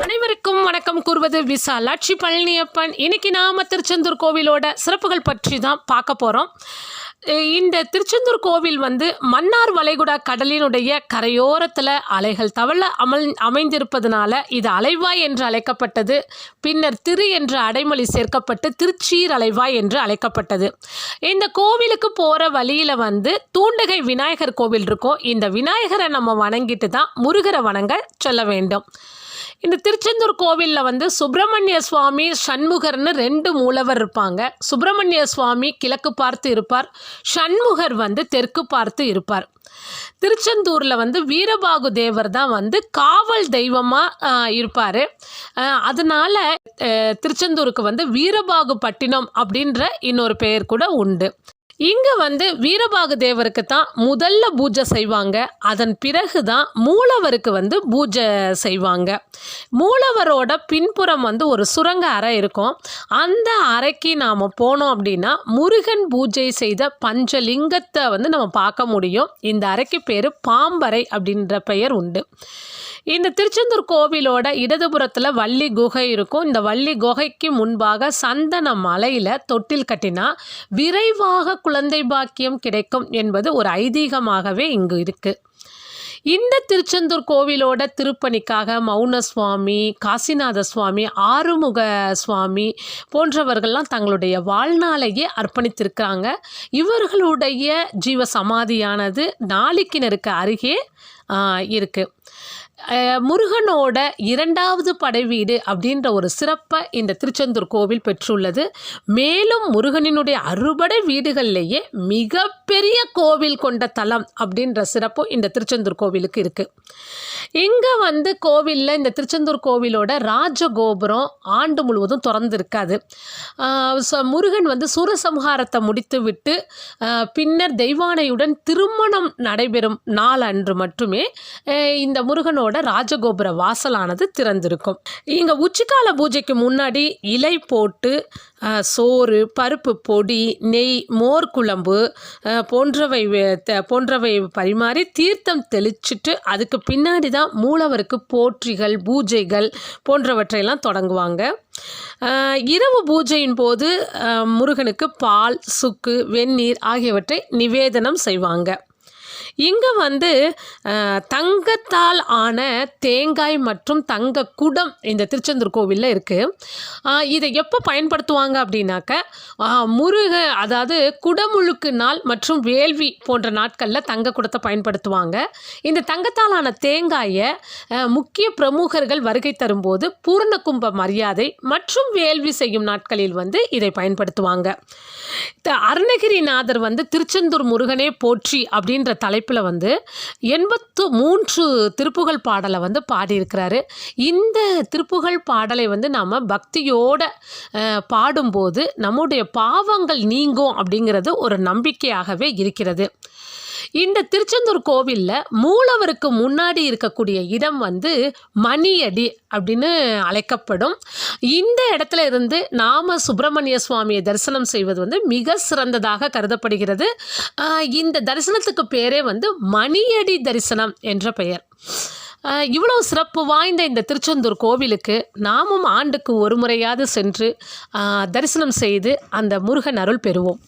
அனைவருக்கும் வணக்கம். கூறுவது விசாலாட்சி பழனியப்பன். இன்னைக்கு நாம திருச்செந்தூர் கோவிலோட சிறப்புகள் பற்றி தான் பார்க்க போகிறோம் இந்த திருச்செந்தூர் கோவில் வந்து மன்னார் வளைகுடா கடலினுடைய கரையோரத்தில் அலைகள் தவள அமல் அமைந்திருப்பதனால இது அலைவாய் என்று அழைக்கப்பட்டது. பின்னர் திரு என்ற அடைமொழி சேர்க்கப்பட்டு திருச்சீர் அலைவாய் என்று அழைக்கப்பட்டது. இந்த கோவிலுக்கு போகிற வழியில் வந்து தூண்டகை விநாயகர் கோவில் இருக்கும். இந்த விநாயகரை நம்ம வணங்கிட்டு தான் முருகரை வணங்க சொல்ல வேண்டும். இந்த திருச்செந்தூர் கோவிலில் வந்து சுப்பிரமணிய சுவாமி சண்முகர்னு ரெண்டு மூலவர் இருப்பாங்க. சுப்பிரமணிய சுவாமி கிழக்கு பார்த்து இருப்பார். சண்முகர் வந்து தெற்கு பார்த்து இருப்பார். திருச்செந்தூரில் வந்து வீரபாகு தேவர் தான் வந்து காவல் தெய்வமாக இருப்பார். அதனால் திருச்செந்தூருக்கு வந்து வீரபாகு பட்டினம் அப்படின்ற இன்னொரு பெயர் கூட உண்டு. இங்கே வந்து வீரபாகு தேவருக்கு தான் முதல்ல பூஜை செய்வாங்க. அதன் பிறகு தான் மூலவருக்கு வந்து பூஜை செய்வாங்க. மூலவரோட பின்புறம் வந்து ஒரு சுரங்க அறை இருக்கும். அந்த அறைக்கு நாம் போனோம் அப்படின்னா முருகன் பூஜை செய்த பஞ்சலிங்கத்தை வந்து நம்ம பார்க்க முடியும். இந்த அறைக்கு பேர் பாம்பறை அப்படின்ற பெயர் உண்டு. இந்த திருச்செந்தூர் கோவிலோட இடதுபுறத்தில் வள்ளி குகை இருக்கும். இந்த வள்ளி குகைக்கு முன்பாக சந்தன மலையில் தொட்டில் கட்டினா விரைவாக குழந்தை பாக்கியம் கிடைக்கும் என்பது ஒரு ஐதீகமாகவே இங்கு இருக்கு. இந்த திருச்செந்தூர் கோவிலோட திருப்பணிக்காக மௌன சுவாமி காசிநாத சுவாமி ஆறுமுக சுவாமி போன்றவர்கள்லாம் தங்களுடைய வாழ்நாளையே அர்ப்பணித்திருக்கிறாங்க. இவர்களுடைய ஜீவ சமாதியானது நாளிக்கிணருக்கு அருகே இருக்குது முருகனோட இரண்டாவது படைவீடு அப்படின்ற ஒரு சிறப்பை இந்த திருச்செந்தூர் கோவில் பெற்றுள்ளது. மேலும் முருகனினுடைய அறுபடை வீடுகள்லேயே மிகப்பெரிய கோவில் கொண்ட தலம் அப்படின்ற சிறப்பும் இந்த திருச்செந்தூர் கோவிலுக்கு இருக்குது இங்கே வந்து கோவிலில் இந்த திருச்செந்தூர் கோவிலோட ராஜகோபுரம் ஆண்டு முழுவதும் திறந்திருக்காது. ச- முருகன் வந்து சூரசம்ஹாரத்தை முடித்து விட்டு பின்னர் தெய்வானையுடன் திருமணம் நடைபெறும் நாள் அன்று மட்டுமே இந்த முருகனோட ராஜகோபுர வாசலானது திறந்திருக்கும். இங்கே உச்சிக்கால பூஜைக்கு முன்னாடி இலை போட்டு சோறு பருப்பு பொடி நெய் மோர் குழம்பு போன்றவை போன்றவை பரிமாறி தீர்த்தம் தெளிச்சிட்டு அதுக்கு பின்னாடி தான் மூலவருக்கு போற்றிகள் பூஜைகள் போன்றவற்றையெல்லாம் தொடங்குவாங்க. இரவு பூஜையின் போது முருகனுக்கு பால் சுக்கு வெந்நீர் ஆகியவற்றை நிவேதனம் செய்வாங்க. இங்கே வந்து தங்கத்தால் ஆன தேங்காய் மற்றும் தங்க குடம் இந்த திருச்செந்தூர் கோவிலில் இருக்குது இதை எப்போ பயன்படுத்துவாங்க அப்படின்னாக்க முருக அதாவது குடமுழுக்கு நாள் மற்றும் வேள்வி போன்ற நாட்களில் தங்க குடத்தை பயன்படுத்துவாங்க. இந்த தங்கத்தால் ஆன தேங்காயை முக்கிய பிரமுகர்கள் வருகை தரும்போது பூர்ண கும்ப மரியாதை மற்றும் வேள்வி செய்யும் நாட்களில் வந்து இதை பயன்படுத்துவாங்க. த- அருணகிரிநாதர் வந்து திருச்செந்தூர் முருகனே போற்றி அப்படின்ற தலைப்பில் வந்து எண்பத்து மூன்று திருப்புகழ் பாடலை வந்து பாடியிருக்கிறாரு. இந்த திருப்புகழ் பாடலை வந்து நாம் பக்தியோட பாடும்போது நம்முடைய பாவங்கள் நீங்கும் அப்படிங்கிறது ஒரு நம்பிக்கையாகவே இருக்கிறது. இந்த திருச்செந்தூர் கோவிலில் மூலவருக்கு முன்னாடி இருக்கக்கூடிய இடம் வந்து மணியடி அப்படின்னு அழைக்கப்படும். இந்த இடத்துல இருந்து நாம சுப்பிரமணிய சுவாமியை தரிசனம் செய்வது வந்து மிக சிறந்ததாக கருதப்படுகிறது. இந்த தரிசனத்துக்கு பேரே வந்து மணியடி தரிசனம் என்ற பெயர். இவ்வளோ சிறப்பு வாய்ந்த இந்த திருச்செந்தூர் கோவிலுக்கு நாமும் ஆண்டுக்கு ஒரு முறையாவது சென்று தரிசனம் செய்து அந்த முருகன் அருள் பெறுவோம்.